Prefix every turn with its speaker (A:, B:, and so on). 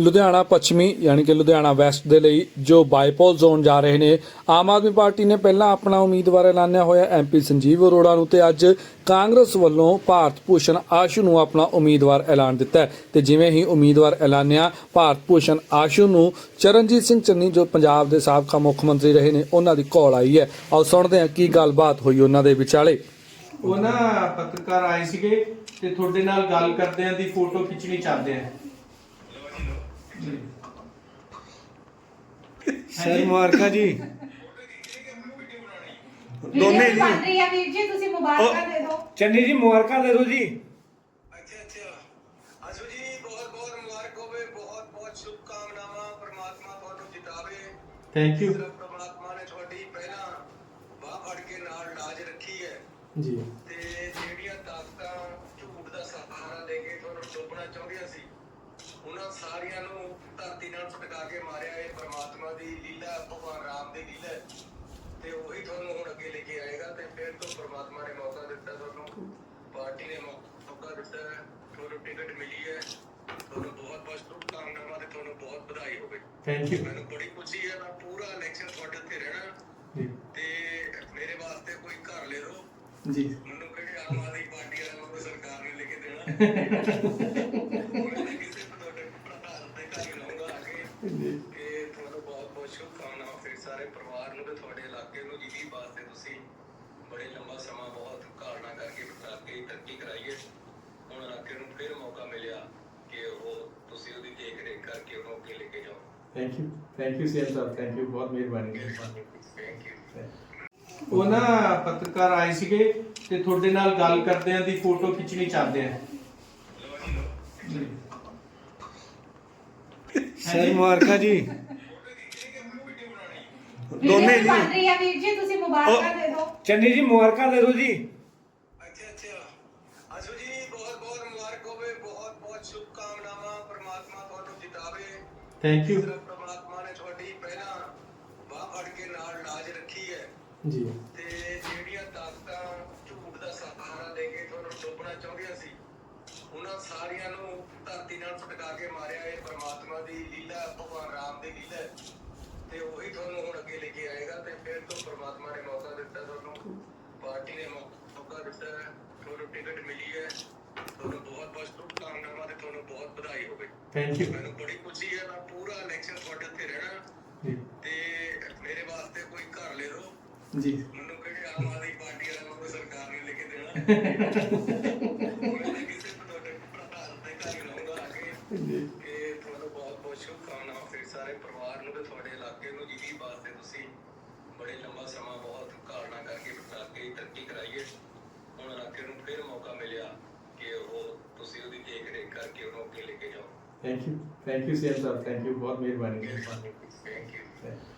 A: ਲੁਧਿਆਣਾ ਪੱਛਮੀ ਯਾਨੀ ਕਿ ਲੁਧਿਆਣਾ ਵੈਸਟ ਦੇ ਲਈ ਜੋ ਬਾਈਪੋਲ ਜ਼ੋਨ ਜਾ ਰਹੇ ਨੇ, ਆਮ ਆਦਮੀ ਪਾਰਟੀ ਨੇ ਪਹਿਲਾਂ ਆਪਣਾ ਉਮੀਦਵਾਰ ਐਲਾਨਿਆ ਹੋਇਆ ਐਮਪੀ ਸੰਜੀਵ ਅਰੋੜਾ ਨੂੰ ਤੇ ਅੱਜ ਕਾਂਗਰਸ ਵੱਲੋਂ ਭਾਰਤ ਭੂਸ਼ਣ ਆਸ਼ੂ ਨੂੰ ਆਪਣਾ ਉਮੀਦਵਾਰ ਐਲਾਨ ਦਿੱਤਾ ਹੈ। ਤੇ ਜਿਵੇਂ ਹੀ ਉਮੀਦਵਾਰ ਐਲਾਨਿਆ, ਭਾਰਤ ਭੂਸ਼ਣ ਆਸ਼ੂ ਨੂੰ ਚਰਨਜੀਤ ਸਿੰਘ ਚੰਨੀ ਜੋ ਪੰਜਾਬ ਦੇ ਸਾਬਕਾ ਮੁੱਖ ਮੰਤਰੀ ਰਹੇ ਨੇ, ਉਹਨਾਂ ਦੀ ਕਾਲ ਆਈ ਹੈ। ਆਓ ਸੁਣਦੇ ਹਾਂ ਕੀ ਗੱਲਬਾਤ ਹੋਈ ਉਹਨਾਂ ਦੇ ਵਿਚਾਲੇ।
B: ਉਹ ਨਾ ਪੱਤਰਕਾਰ ਆਏ ਸੀਗੇ ਤੇ ਤੁਹਾਡੇ ਨਾਲ ਗੱਲ ਕਰਦੇ ਦੀ ਫੋਟੋ ਖਿੱਚਣੀ ਚਾਹਦੇ ਆਂ।
C: ਸਰ ਮੁਬਾਰਕਾਂ ਜੀ। ਦੋਨੇ ਜੀ।
D: ਬਣ ਰਹੀ ਆ ਵੀਰ ਜੀ ਤੁਸੀਂ ਮੁਬਾਰਕਾਂ ਦੇ ਦਿਓ।
C: ਚੰਨੀ ਜੀ ਮੁਬਾਰਕਾਂ ਦੇ ਦਿਓ ਜੀ।
E: ਅੱਛਾ ਅੱਛਾ। ਆਸ਼ੂ ਜੀ ਬਹੁਤ ਬਹੁਤ ਮੁਬਾਰਕ ਹੋਵੇ ਬਹੁਤ ਬਹੁਤ ਸ਼ੁਭਕਾਮਨਾਵਾਂ ਪ੍ਰਮਾਤਮਾ ਤੁਹਾਨੂੰ ਜਿਤਾਵੇ।
B: ਥੈਂਕ ਯੂ
E: ਪ੍ਰਮਾਤਮਾ ਨੇ ਤੁਹਾਡੀ ਪਹਿਲਾਂ ਬਾਹ ਫੜ ਕੇ ਨਾਲ ਲਾਜ ਰੱਖੀ ਹੈ।
B: ਜੀ।
E: ਤੇ ਜਿਹੜੀਆਂ ਤਾਕਤਾਂ ਝੂਠ ਦਾ ਸਹਾਰਾ ਦੇ ਕੇ ਤੁਹਾਨੂੰ ਡੋਬਣਾ ਚਾਹੁੰਦੀਆਂ ਸੀ ਉਹਨਾਂ ਸਾਰੀਆਂ ਨੂੰ ਧਰਤੀ ਨਾਲ ਪਟਕਾ ਕੇ ਮਾਰਿਆ। ਇਹ ਪ੍ਰਮਾਤਮਾ ਦੀ ਲੀਲਾ ਭਗਵਾਨ ਰਾਮ ਦੀ ਲੀਲਾ। ਤੇ ਉਹੀ ਤੁਹਾਨੂੰ ਹੁਣ ਅੱਗੇ ਲੈ ਕੇ ਆਏਗਾ ਤੇ ਫਿਰ ਤੋਂ ਪ੍ਰਮਾਤਮਾ ਨੇ ਮੌਕਾ ਦਿੱਤਾ ਤੁਹਾਨੂੰ। ਪਾਰਟੀ ਨੇ ਮੌਕਾ ਦਿੱਤਾ ਤੁਹਾਨੂੰ ਟਿਕਟ ਮਿਲੀ ਹੈ। ਤੁਹਾਨੂੰ ਬਹੁਤ ਬਹੁਤ ਸ਼ੁਭਕਾਮਨਾਵਾਂ ਤੇ ਤੁਹਾਨੂੰ ਬਹੁਤ ਵਧਾਈ ਹੋਵੇ।
B: ਥੈਂਕ ਯੂ
E: ਮੈਨੂੰ ਬੜੀ ਖੁਸ਼ੀ ਹੈ ਮੈਂ ਪੂਰਾ ਇਲੈਕਸ਼ਨ ਤੁਹਾਡੇ ਉੱਤੇ ਰਹਿਣਾ। ਤੇ ਮੇਰੇ ਵਾਸਤੇ ਕੋਈ ਘਰ ਲੈ ਦਿਓ
B: ਜੀ।
E: ਮੈਨੂੰ ਕਿਹੜੇ ਆਮ ਆਦਮੀ ਪਾਰਟੀ ਕੋਈ ਸਰਕਾਰ ਨੇ ਲੈ ਕੇ ਦੇਣਾ।
B: ਜੀ
E: ਕਿ ਤੁਹਾਨੂੰ ਬਹੁਤ ਬਹੁਤ ਸ਼ੁਭਕਾਮਨਾਵਾਂ ਫਿਰ ਸਾਰੇ ਪਰਿਵਾਰ ਨੂੰ ਤੇ ਤੁਹਾਡੇ ਇਲਾਕੇ ਨੂੰ ਜਿਹਦੀ ਵਾਸਤੇ ਤੁਸੀਂ ਬੜੇ ਲੰਬਾ ਸਮਾਂ ਬਹੁਤ ਕਾਰਨਾ ਕਰਕੇ ਬਤਾ ਕੇ ਤਰੱਕੀ ਕਰਾਈ ਹੈ। ਹੁਣ ਇਲਾਕੇ ਨੂੰ ਫਿਰ ਮੌਕਾ ਮਿਲਿਆ ਕਿ ਉਹ ਤੁਸੀਂ ਉਹਦੀ ਦੇਖ ਰੇਖ ਕਰਕੇ ਉਹਨੂੰ ਅੱਗੇ ਲੈ ਕੇ ਜਾਓ।
B: Thank you thank you CM Sahib thank you ਬਹੁਤ ਮਿਹਰਬਾਨੀ।
E: ਥੈਂਕ ਯੂ
B: ਉਹ ਨਾ ਪੱਤਰਕਾਰ ਆਏ ਸੀਗੇ ਤੇ ਤੁਹਾਡੇ ਨਾਲ ਗੱਲ ਕਰਦੇ ਆਂ ਦੀ ਫੋਟੋ ਖਿੱਚਣੀ ਚਾਹਦੇ ਆਂ ਜੀ
C: ਸਰ ਮੁਬਾਰਕਾਂ ਜੀ। ਦੋਨੇ ਜੀ।
D: ਬਣ ਰਹੀ ਆ ਵੀਰ ਜੀ ਤੁਸੀਂ ਮੁਬਾਰਕਾਂ ਦੇ ਦਿਓ।
C: ਚੰਨੀ ਜੀ ਮੁਬਾਰਕਾਂ ਦੇ ਦਿਓ ਜੀ।
E: ਅੱਛਾ ਅੱਛਾ। ਆਸ਼ੂ ਜੀ ਬਹੁਤ ਬਹੁਤ ਮੁਬਾਰਕ ਹੋਵੇ ਬਹੁਤ ਬਹੁਤ ਸ਼ੁਭਕਾਮਨਾਵਾਂ ਪ੍ਰਮਾਤਮਾ ਤੁਹਾਨੂੰ ਜਿਤਾਵੇ।
B: ਥੈਂਕ ਯੂ
E: ਪ੍ਰਮਾਤਮਾ ਨੇ ਤੁਹਾਡੀ ਪਹਿਲਾਂ ਬਾਹ ਫੜ ਕੇ ਨਾਲ ਲਾਜ ਰੱਖੀ ਹੈ।
B: ਜੀ।
E: ਉਹਨਾਂ ਸਾਰੀਆਂ ਨੂੰ ਧਰਤੀ ਨਾਲ ਪਟਕਾ ਕੇ ਮਾਰਿਆ ਇਹ ਪ੍ਰਮਾਤਮਾ ਦੀ ਲੀਲਾ ਭਗਵਾਨ ਰਾਮ ਦੀ ਲੀਲਾ। ਤੇ ਉਹੀ ਤੁਹਾਨੂੰ ਹੁਣ ਅੱਗੇ ਲੈ ਕੇ ਆਏਗਾ ਤੇ ਫਿਰ ਤੋਂ ਪ੍ਰਮਾਤਮਾ ਨੇ ਮੌਕਾ ਦਿੱਤਾ ਤੁਹਾਨੂੰ ਪਾਰਟੀ ਨੇ ਮੌਕਾ ਦਿੱਤਾ ਤੁਹਾਨੂੰ ਟਿਕਟ ਮਿਲੀ ਹੈ ਤੁਹਾਨੂੰ ਬਹੁਤ ਬਹੁਤ ਸ਼ੁਭਕਾਮਨਾਵਾਂ ਤੇ ਤੁਹਾਨੂੰ ਬਹੁਤ ਵਧਾਈ ਹੋਵੇ।
B: ਥੈਂਕ ਯੂ
E: ਮੈਨੂੰ ਬੜੀ ਖੁਸ਼ੀ ਹੈ ਮੈਂ ਪੂਰਾ ਇਲੈਕਸ਼ਨ ਤੁਹਾਡੇ ਉੱਤੇ ਰਹਿਣਾ। ਤੇ ਮੇਰੇ ਵਾਸਤੇ ਕੋਈ ਘਰ ਲੈ ਦਿਓ
B: ਜੀ।
E: ਮੈਨੂੰ ਕਿਹੜੇ ਆਮ ਆਦਮੀ ਪਾਰਟੀ ਵਾਲਿਆਂ ਨੂੰ ਕੋਈ ਸਰਕਾਰ ਨੇ ਲੈ ਕੇ ਦੇਣਾ। ਬਹੁਤ ਸ਼ੁਭਕਾਮਨਾਵਾਂ ਫਿਰ ਸਾਰੇ ਪਰਿਵਾਰ ਨੂੰ ਤੇ ਤੁਹਾਡੇ ਇਲਾਕੇ ਨੂੰ ਜਿਹਦੀ ਵਾਸਤੇ ਤੁਸੀਂ ਬੜੇ ਲੰਬਾ ਸਮਾਂ ਬਹੁਤ ਕਾਰਨਾ ਕਰਕੇ ਬਤਾ ਕੇ ਤਰੱਕੀ ਕਰਾਈ ਹੈ ਹੁਣ ਇਲਾਕੇ ਨੂੰ ਫਿਰ ਮੌਕਾ ਮਿਲਿਆ ਕਿ ਉਹ ਤੁਸੀਂ ਉਹਦੀ ਦੇਖ ਰੇਖ ਕਰਕੇ ਉਹਨੂੰ ਅੱਗੇ ਲੈ ਕੇ ਜਾਓ।
B: Thank you thank you CM Sahib thank you ਬਹੁਤ ਮਿਹਰਬਾਨੀ।
E: Thank you